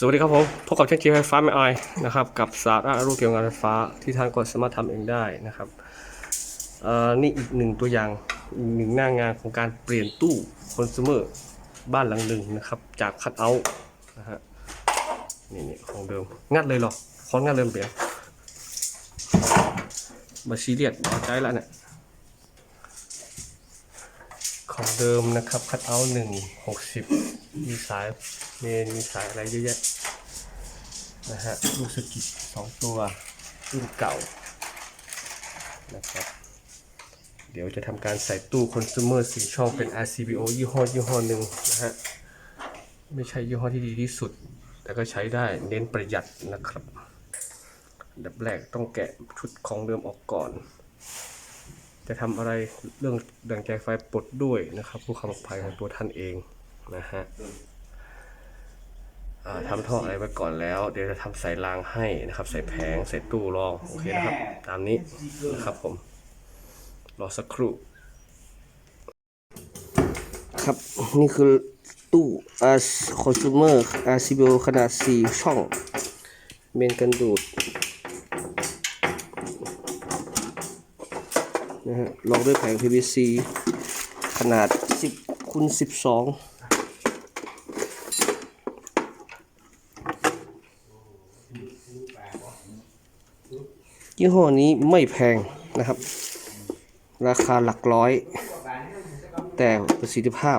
สวัสดีครับผม พบกับช่างจีไฟฟ้าไม่อายนะครับ กับสาระรู้เกี่ยวกับงานไฟฟ้าที่ท่านก็สามารถทำเองได้นะครับนี่อีกหนึ่งตัวอย่างอีกหนึ่งหน้างานของการเปลี่ยนตู้คอน sumer บ้านหลังหนึ่งนะครับ จากคัดเอาท์นะฮะนี่นี่ของเดิม งัดเลยหรอค้อนงัดเริ่มเปลี่ยนมาซีเรียสพอใจแล้วเนี่ยของเดิมนะครับคัดเอาท์หนึ่งหกสิบมีสาย เมนมีสายอะไรเยอะแยะนะฮะลูกสกิดสองตัวรุ่นเก่านะครับเดี๋ยวจะทำการใส่ตู้คอน sumer สีช่องเป็น RCBO ยี่ห้อยี่ห้อหนึ่งนะฮะ ไม่ใช่ยี่ห้อที่ดีที่สุด แต่ก็ใช้ได้เน้นประหยัดนะครับดับแรกต้องแกะชุดของเดิมออกก่อน จะทำอะไรเรื่องดังใจไฟปลดด้วยนะครับผู้ขับภัยของตัวท่านเองนะฮะ ทำท่ออะไรไว้ก่อนแล้ว เดี๋ยวจะทำสายรางให้นะครับ ใส่แผงใส่ตู้รองโอเคนะครับ ตามนี้นะครับผม รอสักครู่ ครับนี่คือตู้ as consumer RCBO ขนาด 4 ช่องเมนกันดูดนะฮะรองด้วยแผง PVC ขนาด 10คูณ12 ยี่ห้อนี้ไม่แพงนะครับ ราคาหลักร้อย แต่ประสิทธิภาพ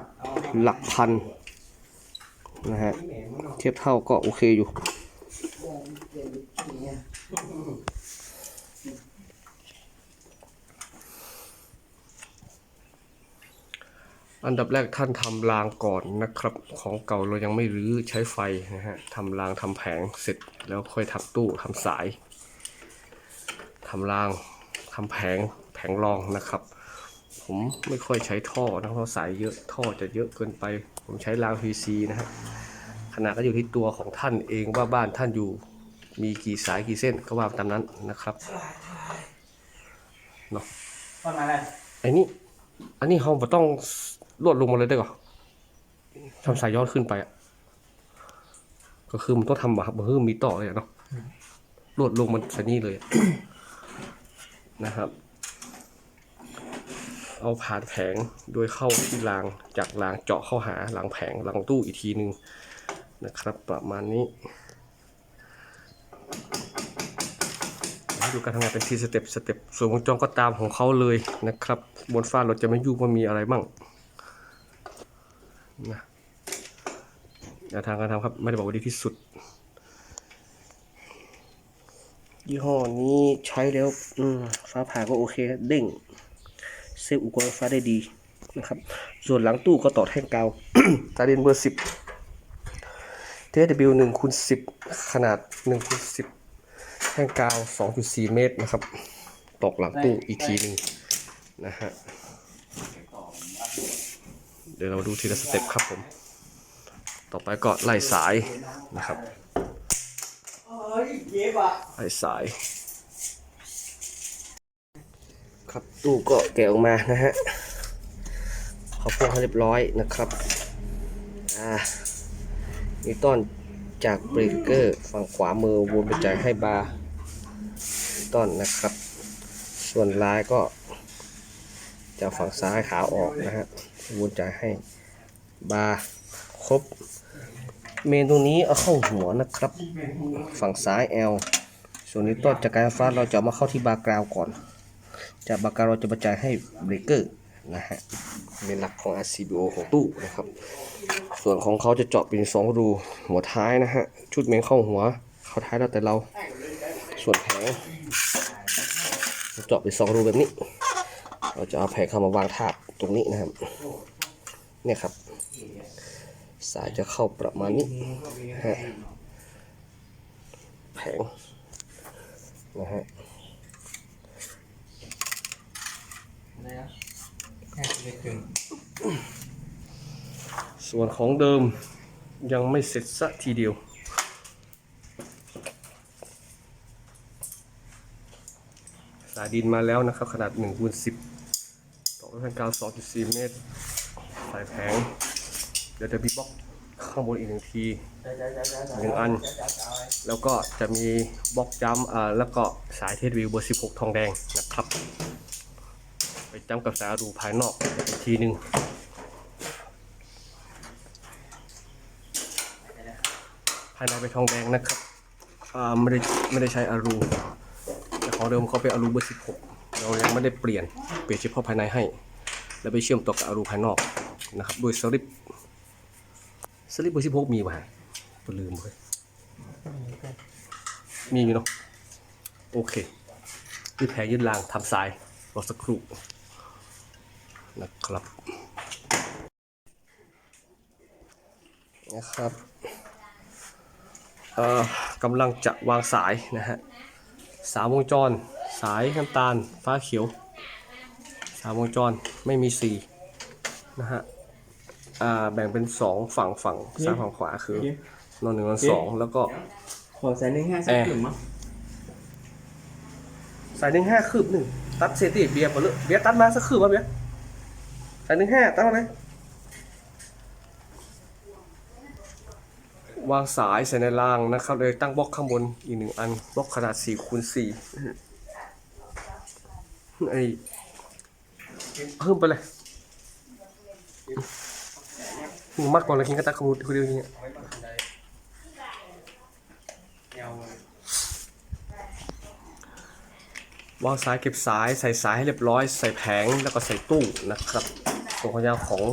หลักพันนะฮะเทียบเท่าก็โอเคอยู่ อันดับแรกท่านทำรางก่อนนะครับ ของเก่าเรายังไม่รื้อใช้ไฟนะฮะทำรางทำแผงเสร็จแล้วค่อยทับตู้ทำสาย ทำรางทำแผงแผงรองนะครับ ผมไม่ค่อยใช้ท่อนะเพราะสายเยอะท่อจะเยอะเกินไป ผมใช้ราง PC นะฮะขนาดก็อยู่ที่ตัวของท่านเองว่าบ้านท่านอยู่มีกี่สายกี่เส้นก็ว่าตามนั้นนะครับเนาะประมาณอะไรไอ้นี่อันนี้เราบ่ต้องลวดลงมาเลยได้ก่อนทำสายย้อนขึ้นไปอะก็คือมันต้องทำแบบมันคือมีต่อเลยอะเนาะลวดลงมันสนี่เลยอะ นะครับ เอาผ่านแผงโดยเข้าที่รางจากรางเจาะเข้าหาหลังแผงหลังตู้อีกทีหนึ่งนะครับ ประมาณนี้ดูการทำงานเป็นทีสเต็ปสเต็ปส่วนวงจรก็ตามของเขาเลยนะครับ บนฟ้าเราจะไม่ยุ่งว่ามีอะไรมั่งนะทางการทำครับ ไม่ได้บอกว่าดีที่สุด ยี่ห้อนี้ใช้แล้วอืมฟ้าผ่าก็โอเคครับเด้งเซฟอุปกรณ์ไฟฟ้าได้ดีนะครับ ส่วนหลังตู้ก็ต่อแท่งกาวตาเดนเบอร์สิบ TW หนึ่งคูณสิบขนาดหนึ่งคูณสิบแท่งกาวสองจุดสี่เมตรนะครับ ตอกหลังตู้อีกทีหนึ่งนะฮะ เดี๋ยวเราดูทีละสเต็ปครับผม ต่อไปก็ไล่สายนะครับ เยเย็บอะไล่สาย ครับตู้ก็แกะออกมานะฮะเขาพวกให้เรียบร้อยนะครับอ่านี่ต้นจากเบรกเกอร์ฝั่งขวามือวนไปจ่ายให้บาร์ต้นนะครับ ส่วนลายก็จากฝั่งซ้ายขาออกนะฮะวนจ่ายให้บาร์ครบ เมนตรงนี้เอาเข้าหัวนะครับ ฝั่งซ้าย L ส่วนนี้ต้นจากการฟ้าเราจะเอามาเข้าที่บาร์กราวก่อน จากบาร์กราวเราจะมาจ่ายให้เบรกเกอร์นะฮะเป็นหลักของ RCBO ของตู้นะครับ ส่วนของเขาจะเจาะเป็นสองรูหัวท้ายนะฮะ ชุดเมนเข้าหัว เข้าท้ายแล้วแต่เรา ส่วนแผงจะเจาะเป็นสองรูแบบนี้ เราจะเอาแผงเข้ามาวางทาบตรงนี้นะครับ เนี่ยครับ สายจะเข้าประมาณนี้ฮะแผงนะฮะส่วนของเดิมยังไม่เสร็จสักทีเดียว สายดินมาแล้วนะครับ ขนาด1คูณ10ต่อด้วยแผ่นกาว2.4 เมตร สายแผง เดี๋ยวจะบีบล็อกข้างบนอีกหนึ่งทีหนึ่งอัน แล้วก็จะมีบล็อกจัมป์อ่าแล้วก็สายเทสวิวเบอร์ 16 ทองแดงนะครับ ไปจัมป์กับสายรูภายนอกอีกทีหนึ่งภายในเป็นทองแดงนะครับอ่าไม่ได้ไม่ได้ใช้อารูแต่ของเดิมเขาเป็นอารูเบอร์ 16 เรายังไม่ได้เปลี่ยนเปลี่ยนเฉพาะภายในให้ แล้วไปเชื่อมต่อกับอารูภายนอกนะครับด้วยสลิปส ลิปเบอร์16มีป่ะฮะผมลืมเลยมีอยู่เนาะโอเคยืดแผงยืดรางทำสายรอสักครู่นะครับนะครับเอ่อกำลังจะวางสายนะฮะสามวงจร สายน้ำตาล ฟ้าเขียวสามวงจรไม่มีสีนะฮะ อ่าแบ่งเป็นสองฝั่งฝั่งซ้ายฝั่งขวาคือ นอนหนึ่งนอนสองแล้วก็ขอแสนหนึ่งห้าสักกลุ่มมั้งสายหนึ่งห้าคืบหนึ่งตัดเศษติเบียร์พอเลยเบียร์ตัดมาสักคืบวะเบียร์สายหนึ่งห้าตัดมาไหมวางสายใส่ในรางนะครับเลยตั้งบล็อกข้างบนอีกหนึ่งอันบล็อกขนาด4คูณ4ไอ้เพิ่มไปเลย มึงมากกว่าเลยกินกระตักขมูดคนเดียวอย่างเงี้ยวางสายเก็บสายใส่สายให้เรียบร้อย ใส่แผงแล้วก็ใส่ตู้นะครับส่วความยาวของ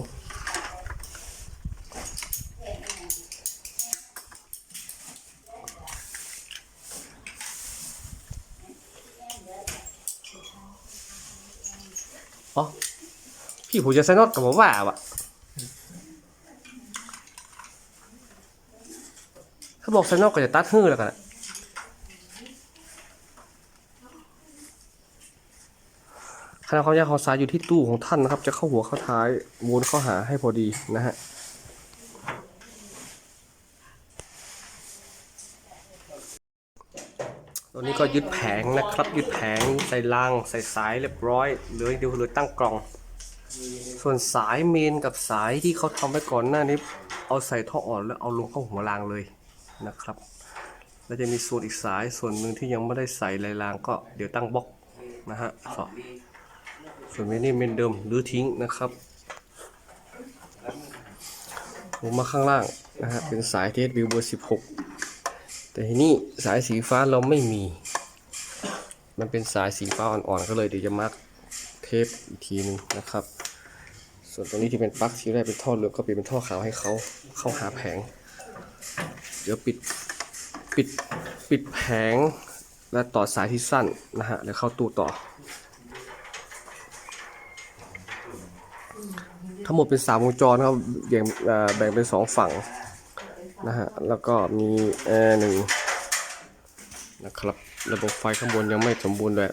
อ๋อพี่ผมจะใส่น็อตกับผมว่าว่ะ ถ้าบอกใส่น็อตก็จะตัดหื้อแล้วกันอะขนาดความยาวของสายอยู่ที่ตู้ของท่านนะครับ จะเข้าหัวเข้าท้ายวนเข้าหาให้พอดีนะฮะตอนนี้ก็ยึดแผงนะครับ ยึดแผงใส่รางใส่สายเรียบร้อยเหลือเดียวเหลือตั้งกล่อง ส่วนสายเมนกับสายที่เขาทำไว้ก่อนหน้านี้ เอาใส่ท่ออ่อนแล้วเอาลงเข้าหัวรางเลย นะครับ แล้วจะมีส่วนอีกสายส่วนหนึ่งที่ยังไม่ได้ใส่ลายรางก็เดี๋ยวตั้งบล็อกนะฮะสอบส่วนเมนี่เมนเดิมหรือทิ้งนะครับลงมาข้างล่างนะฮะเป็นสายเทสวิวเบอร์16แต่ทีนี้สายสีฟ้าเราไม่มี มันเป็นสายสีฟ้าอ่อนๆก็เลยเดี๋ยวจะมาร์กเทปอีกทีหนึงนะครับ ส่วนตรงนี้ที่เป็นปลั๊กที่แรกเป็นท่อเหลืองก็เปลี่ยนเป็นท่อขาวให้เขาเข้าหาแผง เดี๋ยวปิดปิดปิดแผงและต่อสายที่สั้นนะฮะแล้วเข้าตู้ต่อ ทั้งหมดเป็นสามวงจรครับแบ่งแบ่งเป็นสองฝั่งนะฮะแล้วก็มีแอร์หนึ่งนะครับระบบไฟข้างบนยังไม่สมบูรณ์เลย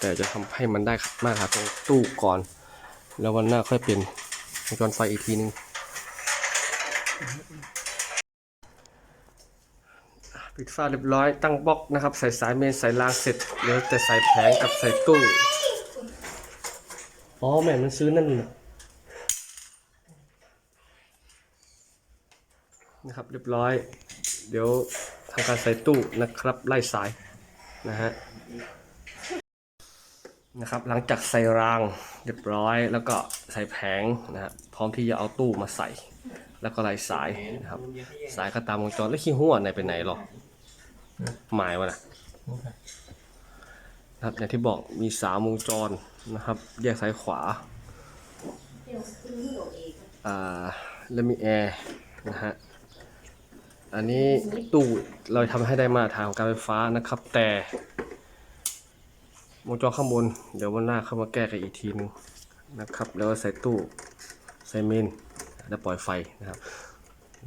แต่จะทำให้มันได้มาตรฐานตรงตู้ก่อน แล้ววันหน้าค่อยเปลี่ยนวงจรไฟอีกทีนึงอะ ปิดฝ้าเรียบร้อยตั้งบล็อกนะครับ ใส่สายเมนใส่รางเสร็จเหลือแต่ใส่แผงกับใส่ตู้อ๋อแม่มันซื้อนั่นน่ะนะครับเรียบร้อย เดี๋ยวทำการใส่ตู้นะครับไล่สายนะฮะนะครับหลังจากใส่รางเรียบร้อย แล้วก็ใส่แผงนะฮะพร้อมที่จะเอาตู้มาใส่ แล้วก็ไล่สายนะครับ สายก็ตามวงจรแล้วขี้หัวไหนไปไหนหรอ หมายวะนะนะครับอย่างที่บอกมีสามวงจรนะครับ แยกซ้ายขวาอ่าแล้วมีแอร์นะฮะอันนี้ตู้เราทำให้ได้มาตรฐานของการไฟฟ้านะครับ แต่วงจรข้างบน เดี๋ยววันหน้าเข้ามาแก้กันอีกทีนึงนะครับ แล้วก็ใส่ตู้ใส่เมนแล้วปล่อยไฟนะครับ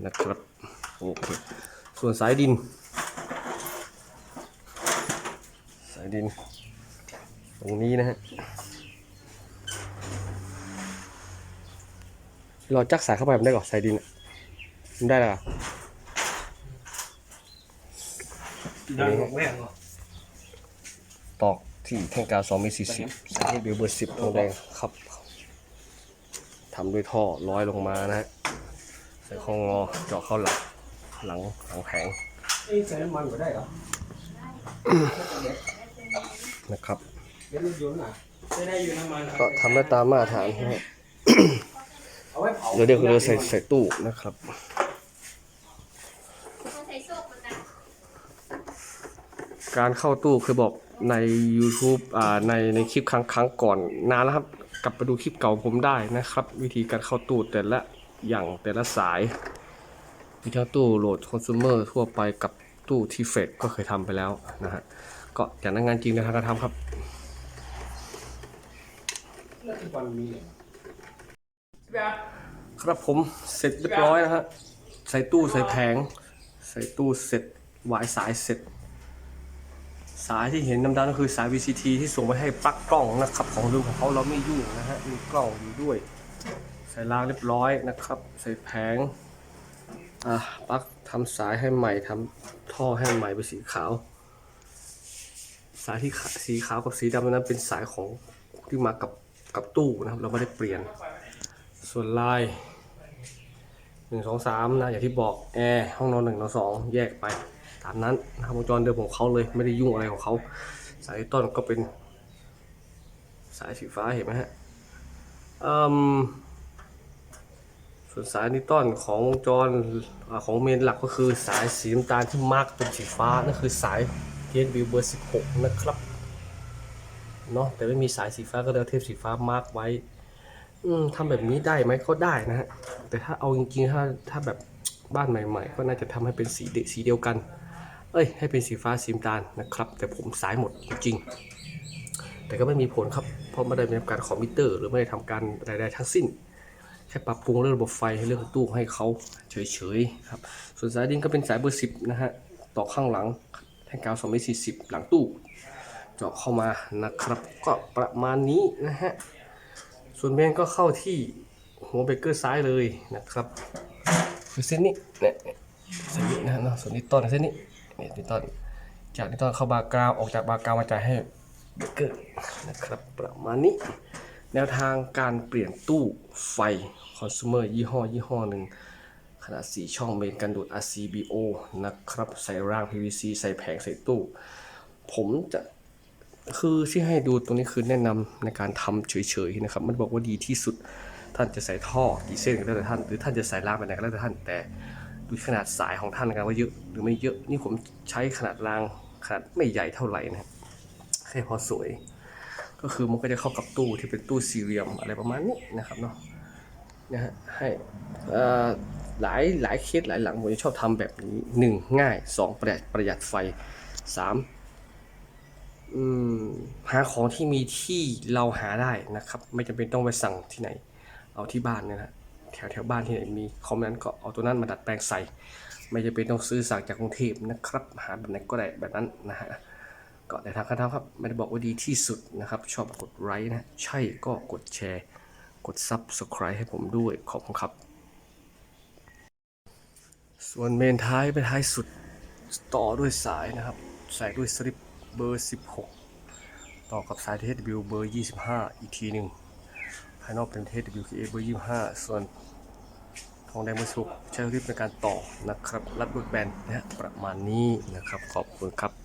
นะครับโอเคส่วนสายดิน สาย ดิน ตรงนี้นะฮะเราจักสายเข้าไปมันได้ก่อนสายดินอะมันได้แล้วเหรอดังของแม่เหรอตอกที่แท่งกาวสองเมตรสี่สิบสายเบลเบอร์สิบทองแดงครับทำด้วยท่อร้อยลงมานะฮะใส่ส่ข้องงอเจาะเข้าหลังหลังหลังแผงเอ้ยใส่น้ำมันก็ได้เหรอ นะครับเป็นรถยนต์อะไม่ได้อยู่น้ำมันก็ทำได้ตามมาตรฐานนะฮะเอาไว้เผาเดี๋ยวเดี๋ยวเราใส่ใส่ตู้นะครับใส่โซกมันนะการเข้าตู้เคยบอกใน YouTube อ่าในในคลิปครั้งครั้งก่อนนานแล้วครับ กลับไปดูคลิปเก่าผมได้นะครับ วิธีการเข้าตู้แต่ละอย่างแต่ละสายมีทั้งตู้โหลดคอน sumer ทั่วไปกับตู้ที่เฟดก็เคยทำไปแล้วนะฮะ ก็จากนั้นงานจริงในทางการทำครับแล้วทุกวันมีเนี่ยครับผมเสร็จเรียบร้อยนะฮะใส่ตู้ใส่แผง ใส่ตู้เสร็จวายสายเสร็จ สายที่เห็นดำๆก็คือสาย VCT ที่ส่งไปให้ปลั๊กกล้องนะครับ ของรุ่นของเขาเราไม่ยุ่งนะฮะมีกล้องอยู่ด้วย ใส่รางเรียบร้อยนะครับ ใส่แผงอะปลั๊กทำสายให้ใหม่ทำท่อให้ใหม่เป็นสีขาว สายที่สีขาวกับสีดำนั้นเป็นสายของที่มากับกับตู้นะครับ เราไม่ได้เปลี่ยน ส่วนลายหนึ่งสองสามนะอย่างที่บอกแอร์ห้องนอนหนึ่งนอนสองแยกไปตามนั้นนะครับวงจรเดิมของเขาเลยไม่ได้ยุ่งอะไรของเขา สายต้นก็เป็น สายสีฟ้าเห็นไหมฮะอืมส่วนสายนิวตันของวงจรของเมนหลักก็คือสายสีน้ำตาลที่มาร์กเป็นสีฟ้านั่นคือสาย TSB เบอร์ 16 นะครับ เนาะแต่ไม่มีสายสีฟ้าก็เลยเอาเทปสีฟ้ามาร์กไว้ อืมทำแบบนี้ได้ไหมก็ได้นะฮะ แต่ถ้าเอาจริงๆ ถ้าถ้าแบบบ้านใหม่ๆ ก็น่าจะทำให้เป็นสีเดสีเดียวกัน เอ้ย ให้เป็นสีฟ้าสีตาลนะครับ แต่ผมสายหมดจริงๆ แต่ก็ไม่มีผลครับ เพราะไม่ได้มีการขอมิเตอร์ หรือไม่ได้ทำการใดๆทั้งสิ้นแค่ปรับปรุงเรื่องระบบไฟให้เรื่องตู้ให้เขาเฉยๆครับ ส่วนสายดินก็เป็นสายเบอร์สิบนะฮะ ต่อข้างหลัง แท่งกาว2เมตร40 หลังตู้ เจาะเข้ามานะครับ ก็ประมาณนี้นะฮะ ส่วนเมนก็เข้าที่หัวเบรกเกอร์ซ้ายเลยนะครับคือเส้นนี้เนี่ยเส้นนี้นะเนาะส่วนนี้ต้นเส้นนี้เนี่ยนี่ต้นจากนี้ต้นเข้าบาร์กราวออกจากบาร์กราวมาจ่ายให้เบรกเกอร์นะครับ ประมาณนี้ แนวทางการเปลี่ยนตู้ไฟคอน sumer ยี่ห้อยี่ห้อหนึ่ง ขนาด 4 ช่องเมนกันดูด RCBO นะครับ ใส่ราง PVC ใส่แผงใส่ตู้ ผมจะคือที่ให้ดูตรงนี้คือแนะนำในการทำเฉยๆนะครับ มันบอกว่าดีที่สุดท่านจะใส่ท่อกี่เส้นก็แล้วแต่ท่าน หรือท่านจะใส่รางไปไหนก็แล้วแต่ท่านแต่ดูขนาดสายของท่านนะครับว่าเยอะหรือไม่เยอะนี่ผมใช้ขนาดรางขนาดไม่ใหญ่เท่าไหร่นะครับแค่พอสวย ก็คือมันก็จะเข้ากับตู้ที่เป็นตู้สี่เหลี่ยมอะไรประมาณนี้นะครับเนาะนะฮะให้อ่อ หลายหลายเคสหลายหลังผมจะชอบทำแบบนี้หนึ่งง่ายสองประหยัดประหยัดไฟสามหาของที่มีที่เราหาได้นะครับ ไม่จำเป็นต้องไปสั่งที่ไหน เอาที่บ้านเนี่ยนะแถวแถวบ้านที่ไหนมีคอมนั้นก็เอาตัวนั้นมาดัดแปลงใส่ ไม่จำเป็นต้องซื้อสั่งจากกรุงเทพนะครับ หาแบบไหนก็ได้แบบนั้นนะฮะก็ในทางการทำครับไม่ได้บอกว่าดีที่สุดนะครับ ชอบกดไลค์นะ ใช่ก็กดแชร์ กด Subscribe ให้ผมด้วยขอบคุณครับ ส่วนเมนท้ายเป็นท้ายสุดต่อด้วยสายนะครับ ใส่ด้วยสลิปเบอร์ 16 ต่อกับสาย THW เบอร์ 25 อีกทีหนึ่งภายนอกเป็น THWKA เบอร์ 25 ส่วนทองแดงเบอร์16ใช้สลิปในการต่อนะครับ รัดบดแบนนะประมาณนี้นะครับ ขอบคุณครับ